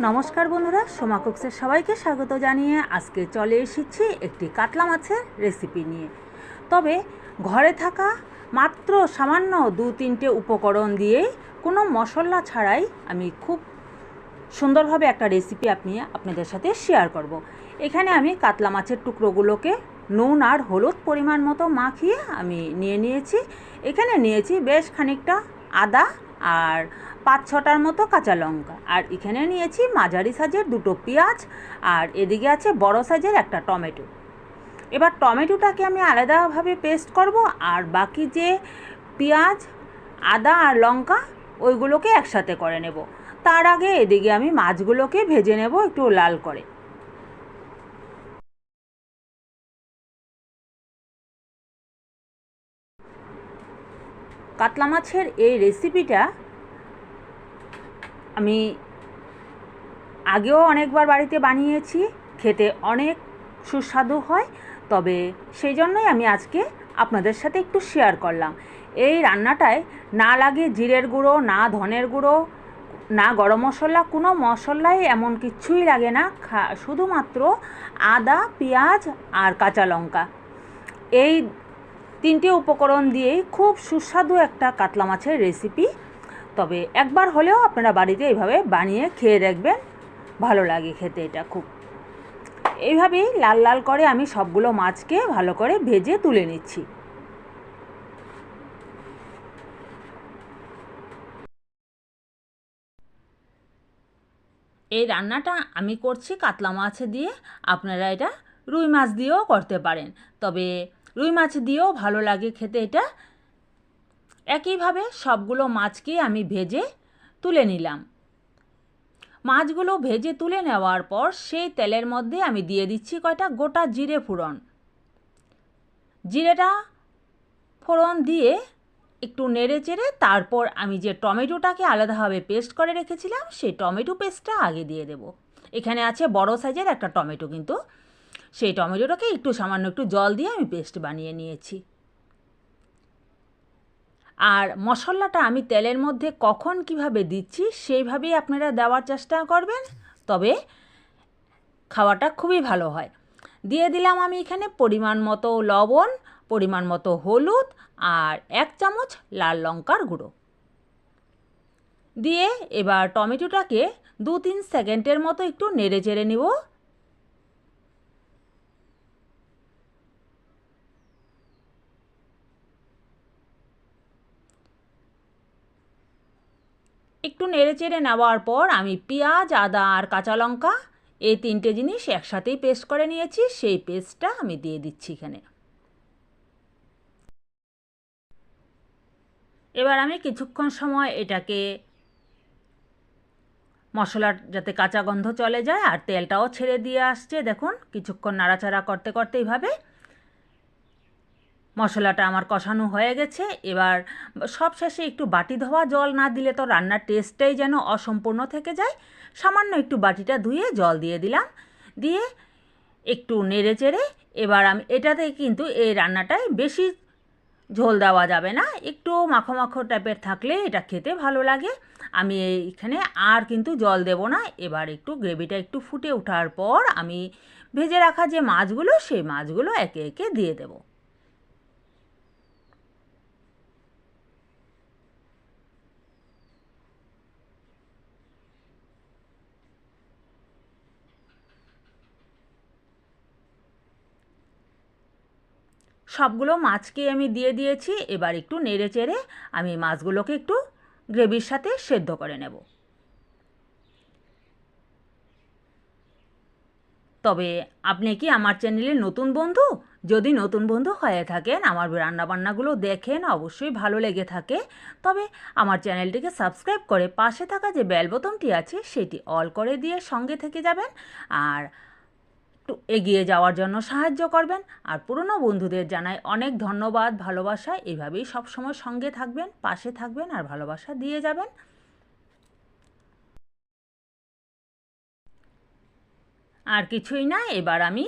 নমস্কার বন্ধুরা, সোমা কুকসের সবাইকে স্বাগত জানিয়ে আজকে চলে এসেছি একটি কাতলা মাছের রেসিপি নিয়ে তবে ঘরে থাকা মাত্র সামান্য দু তিনটে উপকরণ দিয়েই কোনো মশলা ছাড়াই আমি খুব সুন্দরভাবে একটা রেসিপি আপনি, আপনাদের সাথে শেয়ার করব। এখানে আমি কাতলা মাছের টুকরোগুলোকে নুন আর হলুদ পরিমাণ মতো মাখিয়ে আমি নিয়ে নিয়েছি এখানে নিয়েছি বেশ খানিকটা আদা আর পাঁচ ছটার মতো কাঁচা লঙ্কা। আর এখানে নিয়েছি মাঝারি সাইজের দুটো পেঁয়াজ, আর এদিকে আছে বড় সাইজের একটা টমেটো। এবার টমেটোটাকে আমি আলাদাভাবে পেস্ট করব, আর বাকি যে পেঁয়াজ, আদা আর লঙ্কা, ওইগুলোকে একসাথে করে নেব। তার আগে এদিকে আমি মাছগুলোকে ভেজে নেব একটু লাল করে। কাতলা মাছের এই রেসিপিটা আমি আগেও অনেকবার বাড়িতে বানিয়েছি, খেতে অনেক সুস্বাদু হয়, তবে সেই জন্যই আমি আজকে আপনাদের সাথে একটু শেয়ার করলাম। এই রান্নাটায় না লাগে জিরের গুঁড়ো, না ধনের গুঁড়ো, না গরম মশলা, কোনো মশলাই এমন কিছুই লাগে না শুধুমাত্র আদা, পেঁয়াজ আর কাঁচা লঙ্কা। এই তিনটে উপকরণ দিয়েই খুব সুস্বাদু একটা কাতলা মাছের রেসিপি তবে একবার হলেও আপনারা বাড়িতে এইভাবে বানিয়ে খেয়ে দেখবেন, ভালো লাগে খেতে এটা খুব। এইভাবেই লাল লাল করে আমি সবগুলো মাছকে ভালো করে ভেজে তুলে নিচ্ছি। এই রান্নাটা আমি করছি কাতলা মাছ দিয়ে, আপনারা এটা রুই মাছ দিয়েও করতে পারেন। তবে রুই মাছ দিয়েও ভালো লাগে খেতে এটা। একইভাবে সবগুলো মাছকে আমি ভেজে তুলে নিলাম। মাছগুলো ভেজে তুলে নেওয়ার পর সেই তেলের মধ্যে আমি দিয়ে দিচ্ছি কয়টা? গোটা জিরে ফোড়ন। জিরেটা ফোড়ন দিয়ে একটু নেড়ে চেড়ে তারপর আমি যে টমেটোটাকে আলাদাভাবে পেস্ট করে রেখেছিলাম, সেই টমেটো পেস্টটা আগে দিয়ে দেব। এখানে আছে বড় সাইজের একটা টমেটো কিন্তু। সেই টমেটোটাকে একটু সামান্য একটু জল দিয়ে আমি পেস্ট বানিয়ে নিয়েছি। আর মশলাটা আমি তেলের মধ্যে কখন কীভাবে দিচ্ছি সেইভাবেই আপনারা দেওয়ার চেষ্টা করবেন। তবে খাওয়াটা খুবই ভালো হয়। দিয়ে দিলাম আমি এখানে পরিমাণ মতো লবণ, পরিমাণ মতো হলুদ আর এক চামচ লাল লঙ্কার গুঁড়ো। দিয়ে এবার টমেটোটাকে দু তিন সেকেন্ডের মতো একটু নেড়ে চেড়ে নিব। একটু নেড়ে চেড়ে নেওয়ার পর আমি পেঁয়াজ, আদা আর কাঁচা লঙ্কা এই তিনটে জিনিস একসাথেই পেস্ট করে নিয়েছি। সেই পেস্টটা আমি দিয়ে দিচ্ছি এখানে। এবার আমি কিছুক্ষণ সময় এটাকে মশলার যাতে কাঁচা গন্ধ চলে যায় আর তেলটাও ছেড়ে দিয়ে আসছে। দেখুন, কিছুক্ষণ নাড়াচাড়া করতে করতে এইভাবে মশলাটা আমার কষানো হয়ে গেছে। এবার সব শেষে একটু বাটি ধোয়া, জল না দিলে তো রান্নার টেস্টটাই যেন অসম্পূর্ণ থেকে যায়। সামান্য একটু বাটিটা ধুয়ে জল দিয়ে দিলাম। দিয়ে একটু নেড়ে চেড়ে এবার আমি এটাতে কিন্তু এই রান্নাটায় বেশি ঝোল দেওয়া যাবে না। একটু মাখো মাখো টাইপের থাকলে এটা খেতে ভালো লাগে। আমি এইখানে আর কিন্তু জল দেব না। এবার একটু গ্রেভিটা একটু ফুটে ওঠার পর আমি ভেজে রাখা যে মাছগুলো, সেই মাছগুলো একে একে দিয়ে দেবো। সবগুলো মাছকে আমি দিয়ে দিয়েছি, এবার একটু নেড়ে চেড়ে আমি মাছগুলোকে একটু গ্রেভির সাথে সেদ্ধ করে নেব। তবে আপনি কি আমার চ্যানেলের নতুন বন্ধু? যদি নতুন বন্ধু হয়ে থাকেন, আমার রান্নাবান্নাগুলো দেখেন, অবশ্যই ভালো লেগে থাকে। তবে আমার চ্যানেলটিকে সাবস্ক্রাইব করে পাশে থাকা যে বেল বোতামটি আছে, সেটি অল করে দিয়ে সঙ্গে থেকে যাবেন। আর একটু এগিয়ে যাওয়ার জন্য সাহায্য করবেন। আর পুরনো বন্ধুদের জানাই অনেক ধন্যবাদ, ভালোবাসা। এইভাবেই সবসময় সঙ্গে থাকবেন, পাশে থাকবেন আর ভালোবাসা দিয়ে যাবেন। আর কিছুই না, এবার আমি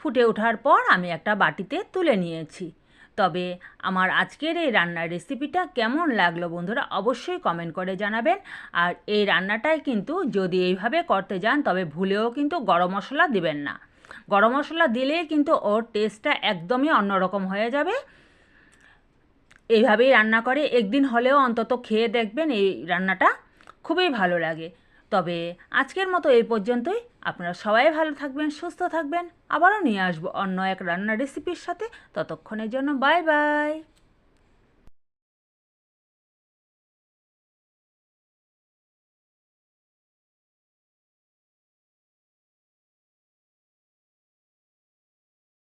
ফুটে ওঠার পর আমি একটা বাটিতে তুলে নিয়েছি। তবে আমার আজকের এই রান্নার রেসিপিটা কেমন লাগল বন্ধুরা অবশ্যই কমেন্ট করে জানাবেন। আর এই রান্নাটাই কিন্তু যদি এইভাবে করতে যান, তবে ভুলেও কিন্তু গরম মশলা দিবেন না। গরম মশলা দিলেই কিন্তু ওর টেস্টটা একদমই অন্যরকম হয়ে যাবে। এইভাবেই রান্না করে, একদিন হলেও অন্তত খেয়ে দেখবেন এই রান্নাটা। খুবই ভালো লাগে। তবে আজকের মতো এই পর্যন্তই। আপনারা সবাই ভালো থাকবেন, সুস্থ থাকবেন। আবারও নিয়ে আসব অন্য এক রান্নার রেসিপির সাথে। ততক্ষণের জন্য বাই বাই।